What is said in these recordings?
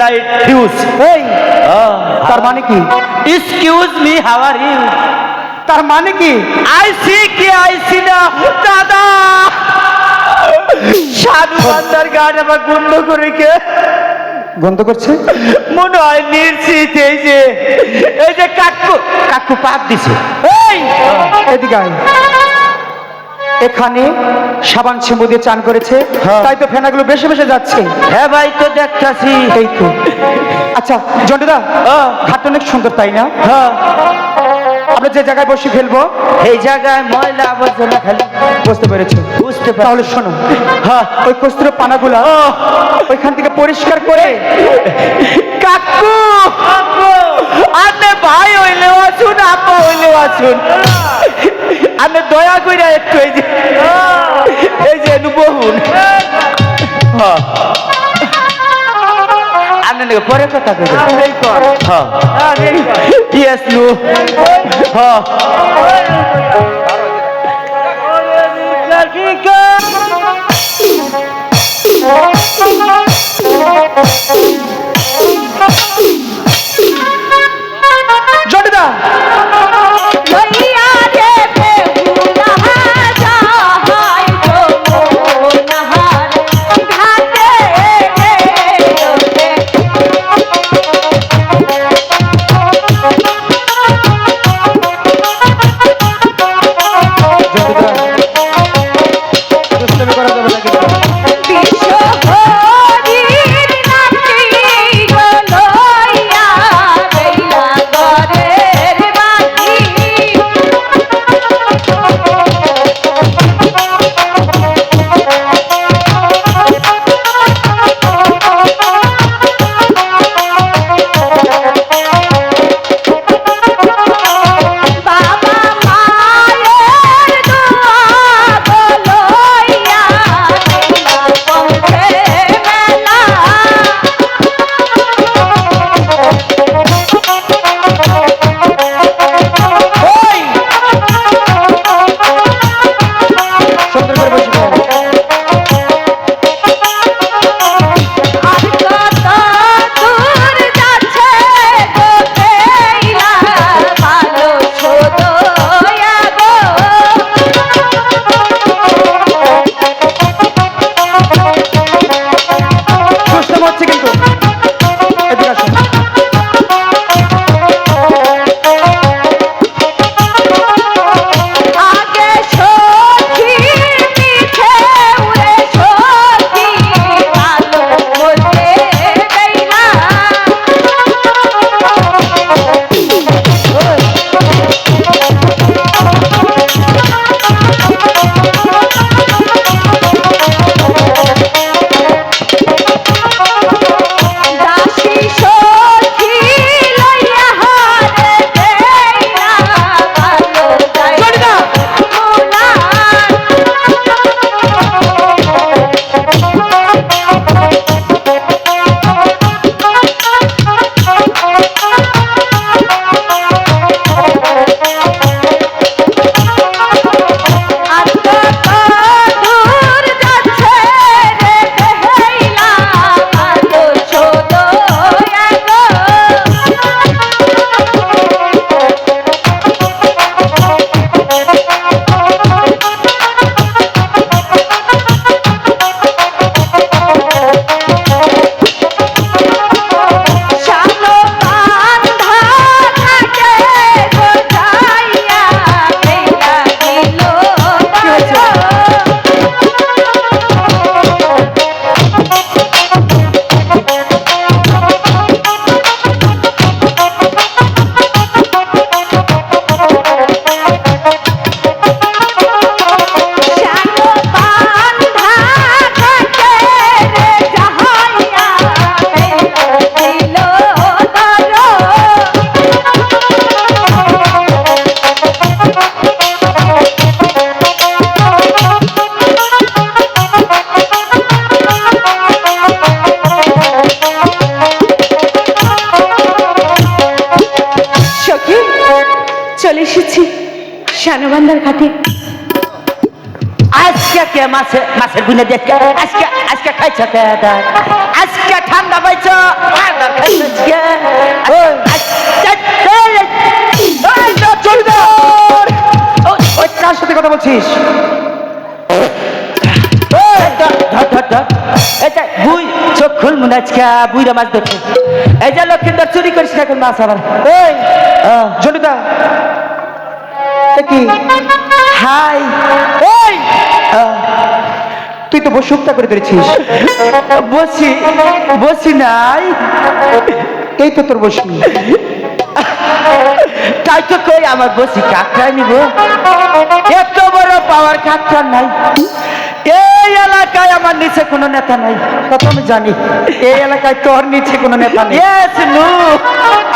Light fuse এই তার মানে কি? Excuse me how are you তার মানে কি? আইসি কি আইসি না? দাদা! সাধু বান্দার গান আমার বন্ধ করে কে? গন্ধ করছে? মনে হয় নিশ্চিত এই যে এই যে কাকু কাকু পাপ দিছে। এই এদিকে আয়। এখানে সাবান শ্যাম্পু দিয়ে চান করেছে। হ্যাঁ। তাই তো ফেনাগুলো বেশি বেশি যাচ্ছে। হ্যাঁ ভাই তো দেখতাছি। এই তো। আচ্ছা জন্টুদা হ্যাঁ। ঘাটটা অনেক সুন্দর তাই না? হ্যাঁ। আমরা যে জায়গায় বসে ফেলব এই জায়গায় ময়লা আবর্জনা খালি বুঝতে পেরেছি? বুঝতে। তাহলে শোনো হ্যাঁ। ওই কস্তুর পানাগুলা ওইখান থেকে পরিষ্কার করে কাকু! আপনি ভাই হইলেও আসুন আপা হইলেও আসুন। আপনি দয়া করে একটু এই যে এই যে বহুন। পরে কথা হ্যাঁ ইয়েস নু হ্যাঁ জন্টুদা শানবান্দার ঘাটে। আজকে কে মাছে মাছের গুনে দেখে? আজকে আজকে খাইছ কে? আজকে ঠান্ডা পাইছ? ঠান্ডা খাইছ কে ওই। কার সাথে কথা বলছিস? বুই চোখ খুল মনে আজকে বুইরা মাছ ধরছে। এই যে লক্ষ্মীন্দর চুরি করিস না এখন মাছ আবার? জনিতা এ কি হাই আহ, তুই তো বসুকটা করে ধরেছিস বসি বসি নাই। এই তো তোর বসি। তাই তো কই আমার বসি কাকড়াই নিব। এত বড় পাওয়ার কাকড়া নাই। এই এলাকায় আমার নিচে কোনো নেতা নাই। তা তো আমি জানি। এই এলাকায় তোর নিচে কোনো নেতা নেই।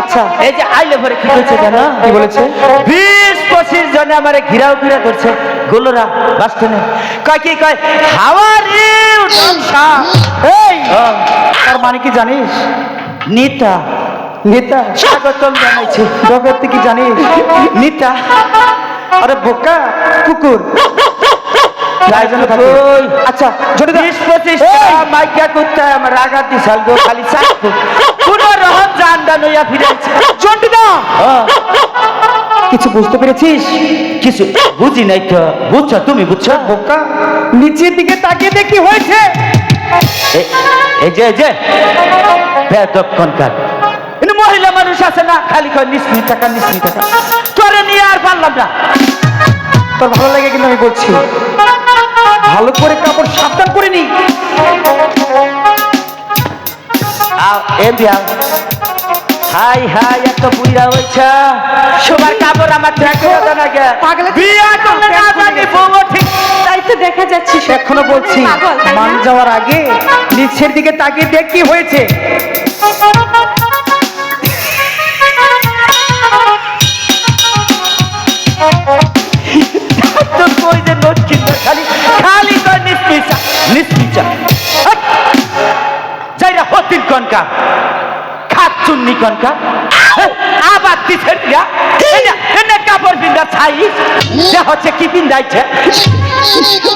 আচ্ছা এই যে আইলে ভরে কি বলছে জানো? কি বলেছে? বিশ পঁচিশ জনে আমার ঘিরাও ঘিরা করছে। গোলরা বাস্টনে কয় কি কয় হাওয়ার এই তার মানে কি জানিস? নিতা। নেতা। স্বাগতম জানাইছি। জগৎ কি জানিস? নিতা। আরে বোকা কুকুর। আচ্ছা মাইকা কুত্তা আমার রাগার দিশাল গো খালি চাকু রহম ফিরেছে জন্টিদা কিছু বুঝতে পেরেছিস? কিছু বুঝি নাই তো। বুঝছ তুমি বুঝছ? বোকা। নিচের দিকে তাকিয়ে দেখ হয়েছে। এই যে এই যে। বেদক্ষণকার কিন্তু মহিলা মানুষ আছে না খালি কয় নিসমি টাকা নিসমি টাকা। নিয়ে আর পারলাম না। তোর ভালো লাগে কিন্তু আমি বলছি? ভালো করে কাপড় সাবধান করে নি। আও এ বিয়া হাই হাই এত বুড়া হয়েছে সবার কাপড় আমার ট্র্যাকে না গে পাগলের বিয়া করলে না জানি বউ ঠিক তাই তো দেখা যাচ্ছে। এখনও বলছি পাগল, মান যাওয়ার আগে নিচের দিকে তাকিয়ে দেখ কি হয়েছে। কনকা খাত চুন্নি কনকা আবার দিছেন গা এনে কাপড় পিন্দা ছাই যে হচ্ছে কি পিন্দাইছে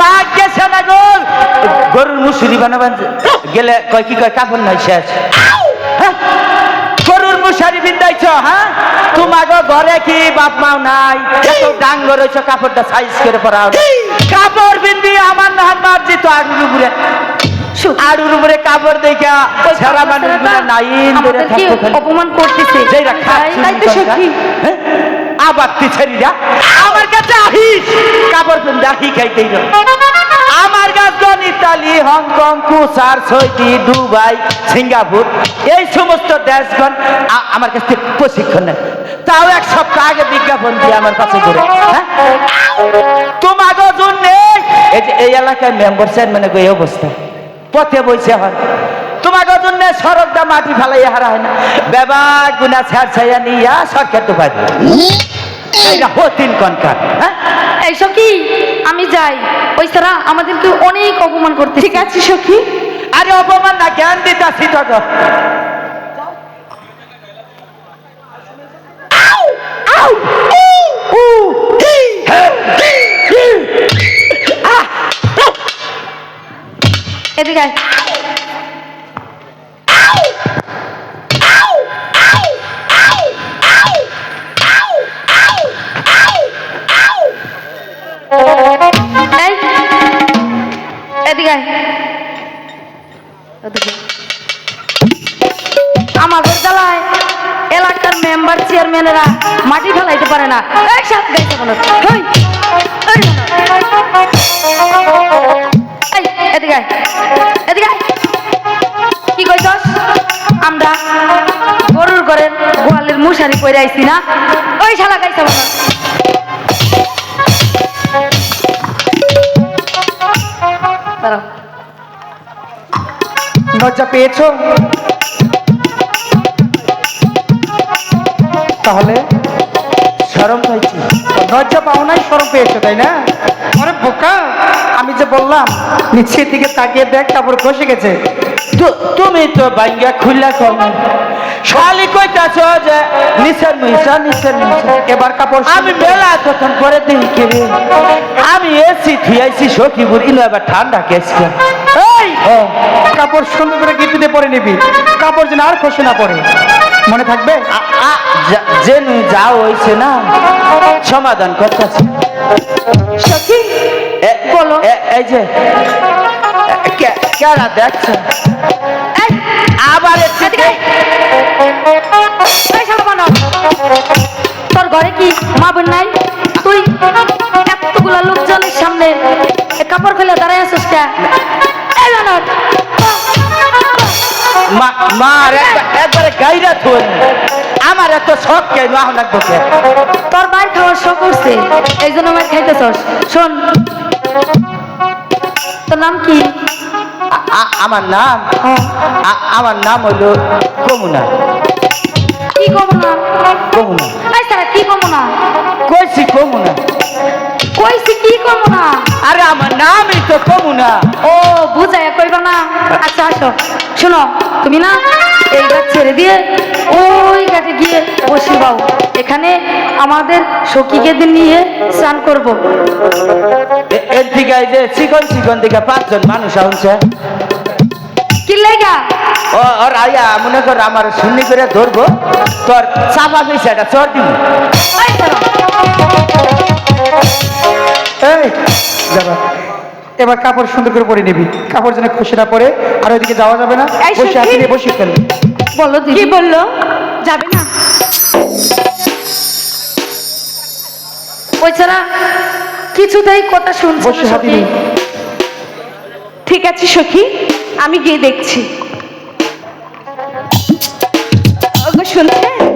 বাঘ গেছে না গো গরুর মুসুরি বানাবান গেলে কয় কি কয় কাপড় নাই শেষ। হ্যাঁ? গরুর মুসারি হ্যাঁ? ঘরে কি বাপ মাও নাই? এত কাপড়টা সাইজ করে পরাও কাপড় বিন্দি আমার না মারজি তো আড়ুর উপরে আড়ুর উপরে কাপড় দেখা সারা মানুষ নাইন ধরে থাকতো অপমান করতেছে? যেইরা খাচ্ছি তাই তো সখী। হ্যাঁ? আবার তিছেরিরা আমার কাছে আহিস। কাপড় পিন্দা আহি খাইতেই না। আমার কাছে ইতালি হংকং কুসার সৌদি দুবাই সিঙ্গাপুর এই সমস্ত দেশগণ আমার কাছ থেকে প্রশিক্ষণ নেয় তাও এক সপ্তাহ আগে বিজ্ঞাপন দিয়ে আমার কাছে করে হ্যাঁ? তোমাকে জন্য এই এলাকায় মেম্বার চেয়ারম্যানে এই অবস্থা। পথে বসে হন তোমাকে জন্য সরকটা মাটি ফেলাই হারা হয় না। বেবা গুনা ছাড় ছাইয়া নিয়া সরকার তো পাই এইটা হতিন কনকার হ্যাঁ? এই কি আমি যাই। ওই সারা আমাদেরকে অনেক অপমান করতে ঠিক আছে সখী। আরে অপমান না জ্ঞান দিতাছি তোকে। এদিকে আয়। এই, এদিকে আয়। এদিকে। আমাদের জ্বালায় এলাকার মেম্বার চেয়ারম্যানেরা মাটি ফেলাইতে পারে না এই সাথে গাইতে বলো মুশারি পরে আইছি না? ওই শালা গাইছে লজ্জা পেয়েছ? তাহলে সরম পাইছি। লজ্জা পাও নাই সরম পেয়েছ, তাই না? আরে বোকা! আমি যে বললাম নিচের দিকে তাকিয়ে দেখ তারপর খসে গেছে। তুমি তো বাইঙ্গা খুললা কম। খালি কইতাছ যে নিচের মিশা নিচের মিশা। এবার কাপড় আমি মেলা তখন করে দিই কে আমি এসি থিয়াইছি সখীপুর ইনো এবার ঠান্ডা কেসকে এই! কাপড় সুন্দর করে গিটিতে পরে নিবি। কাপড় যেন আর খসে না পড়ে। মনে থাকবে? যেনু যা হইছে না সমাধান করতেছে। সখী বলো। এই যে কে- দেখছে? আবার। তোর ঘরে কি মা বোন নাই? তুই এতগুলা লোকজনের সামনে কাপড় খুলে দাঁড়ায় আছিস কে? মার একবারে গাইরা আমার এত শখ তোকে তোর বাইর খাওয়ার শখ করছে এই জন্য আমার খাইতেছস। শোন। তোর নাম কি? আমার নাম? হ্যাঁ। আমার নাম হলো কমুনা কি কমুনা কমুনা আচ্ছা কি কমুনা কইছি কমুনা কইছি কি কমুনা আরে আমার নামই তো কমুনা ও কইবা না। আচ্ছা আসো। শোনো তুমি না এই গাছ ছেড়ে দিয়ে ওই ঘাটে গিয়ে বসি বাবু এখানে আমাদের সখীকে নিয়ে স্নান করব। এ- এর দিকে যে চিকন চিকন দিকে পাঁচজন মানুষ আনছে কি লেগা? ও ওর আইয়া মনে কর আমার শূন্য করে ধরবো। তোর চাপা চর দিব। এই যাবা। এবার কাপড় সুন্দর করে পরে নিবি। কাপড় যেন খসে না পড়ে আর ওইদিকে যাওয়া যাবে না। বসে হাতে নিয়ে বসে ফেল। বলো কি বলল? যাবে না। ওই ছাড়া কিছুতেই কথা শুনছে বসে না হাতে সখী। ঠিক আছে সখী আমি গিয়ে দেখছি। ওগো শুনছেন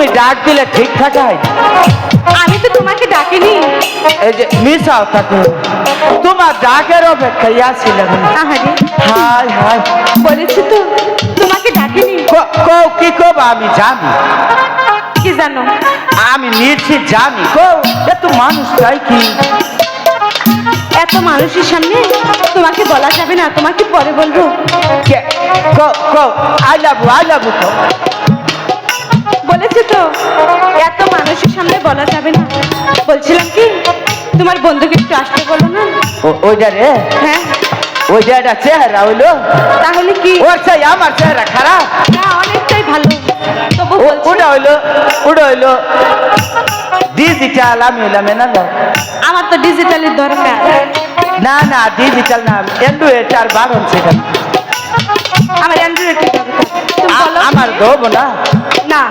তুমি ডাক দিলে ঠিক থাকে আমি তো তোমাকে ডাকিনি। এই যে মিশাও থাকে তোমার ডাকের অপেক্ষায় আসছিলাম আহারে। হাই হাই বলেছি তো তোমাকে ডাকিনি। ক- কও কি কব আমি জানি। কি জানো? আমি নিশ্চিত জানি। কও এত মানুষ তাই কি? এত মানুষের সামনে তোমাকে বলা যাবে না তোমাকে পরে বলব। আই লাভ আই লাভ বলেছি তো? এত মানুষের সামনে বলা যাবে না। বলছিলাম কি তোমার বন্ধুকে একটু আসতে বলো না। ও- ওইটা রে? হ্যাঁ। ওইটা একটা চেহারা হইল? তাহলে কি? ওর চাই আমার চেহারা খারাপ। না অনেকটাই ভালো। তবু ওটা হইল ওটা হইল ডিজিটাল আমি হইলাম এনালো আমার তো ডিজিটালের দরকার। না না ডিজিটাল না অ্যান্ড্রয়েড আর বারণ সেটা আমার অ্যান্ড্রয়েড দরকার। আমার দেবো না? না।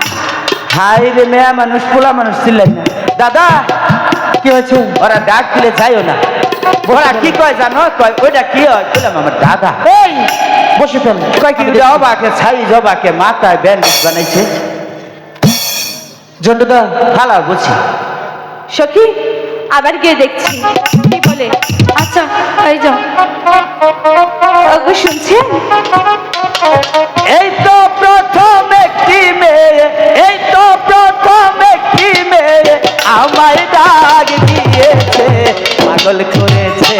হাই রে মেয়া মানুষ পোলা মানুষ ছিলেন না। দাদা কি হয়েছে? ওরা ডাক দিলে যাইও না। ওরা কি কয় জানো? কয় ওইটা কি হয়? বললাম আমার দাদা। এই বসে ফেল কয় কি জবাকে ছাই জবাকে মাথায় ব্যান্ডেজ বানাইছে। জন্ডুদা ভালো বুঝছি সখী আবার গিয়ে দেখছি। কি বলে আচ্ছা এই যাও। শুনছেন? এই তো পাগল করেছে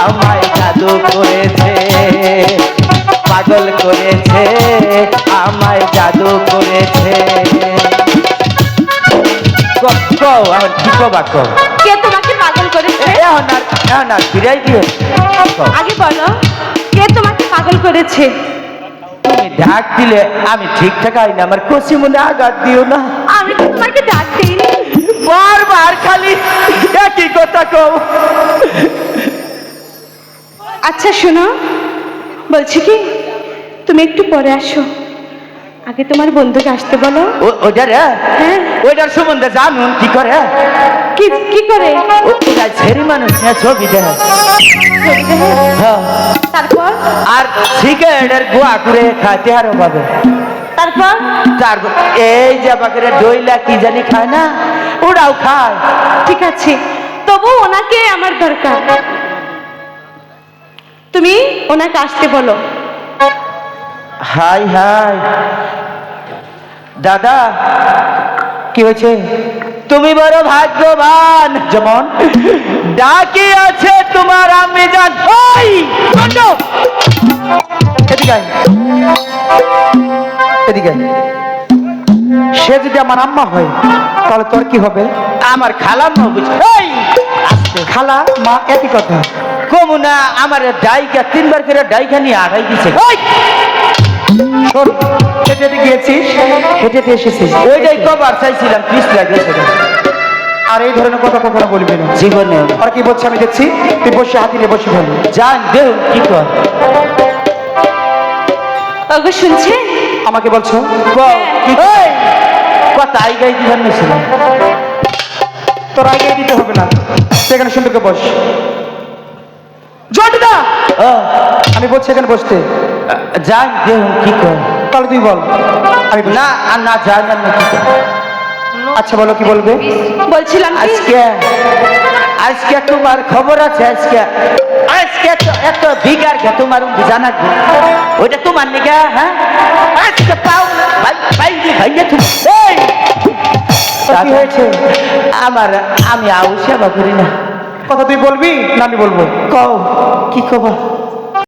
আমায় জাদু করেছে। পাগল করেছে আমায় জাদু করেছে। ক- কও আমার কি কবা কও? কে তোমাকে পাগল করেছে? এখন আর এখন আর ফিরাই দিয়ে কও। আগে বলো কে তোমাকে পাগল করেছে? তুমি ডাক দিলে আমি ঠিকঠাক আই না আমার কষি মনে আঘাত দিও না। আমি তো তোমাকে ডাক দিইনি। বারবার খালি একই কথা কও। আচ্ছা শোনো। বলছি কি তুমি একটু পরে আসো। আগে তোমার বন্ধুকে আসতে বলো। ও- ওইটা রে? হ্যাঁ। ওইটার সম্বন্ধে জানুন কি করে? কি কি করে? ওটা ছেড়ি মানুষ না ছবি দেখে? হ্যাঁ। তারপর? আর সিগারেটের গোয়া করে খাইতে আরও পাবে। তারপর? তার এই যে বাকের ডইলা কি জানি খায় না? ওরাও খায়। ঠিক আছে তবু ওনাকে আমার দরকার। তুমি ওনাকে আসতে বলো। Hi hi. দাদা কি হয়েছে? তুমি বড় ভাগ্যবান। যেমন? ডাকি আছে তোমার আমি ওই এদিকে এদিকে। সে যদি আমার আম্মা হয় তাহলে তোর কি হবে? আমার খালাম বুঝ এই আস্তে খালা মা একই কথা। কমু না আমার ডাইকা তিনবার করে ডাইকা নিয়ে আড়াই দিছে। শোন হেঁটে হেঁটে গিয়েছিস? হেঁটে হেঁটে এসেছিস। ওইটাই কবার চাইছিলাম পিস লাগে সেটা আর এই ধরনের কথা কখনো বলবি না। জীবনে। আর কি বলছে আমি দেখছি? তুই বসে হাতি নিয়ে বসে ফেল। জান দেহ কি কর? ওগো শুনছেন? আমাকে বলছো? কি এই! কথা আই গাই দিবার তোর দিতে হবে না। সেখানে সুন্দরকে বস। জটদা আমি বলছি এখানে বসতে। জান দেহ কি কর? তাহলে তুই বল। আমি না আর না জান না কি কর? আচ্ছা বলো কি বলবে? বলছিলাম আজকে আজকে তোমার খবর আছে আজকে। আজকে এত বিঘার কে তোমার জানার ওইটা তোমার নিগা হ্যাঁ? আজকে পাও ভাই ভাই ভাই তুমি কি হয়েছে? আমার আমি আউসি আবার করি না। কথা তুই বলবি না আমি বলব। কও কি খবর?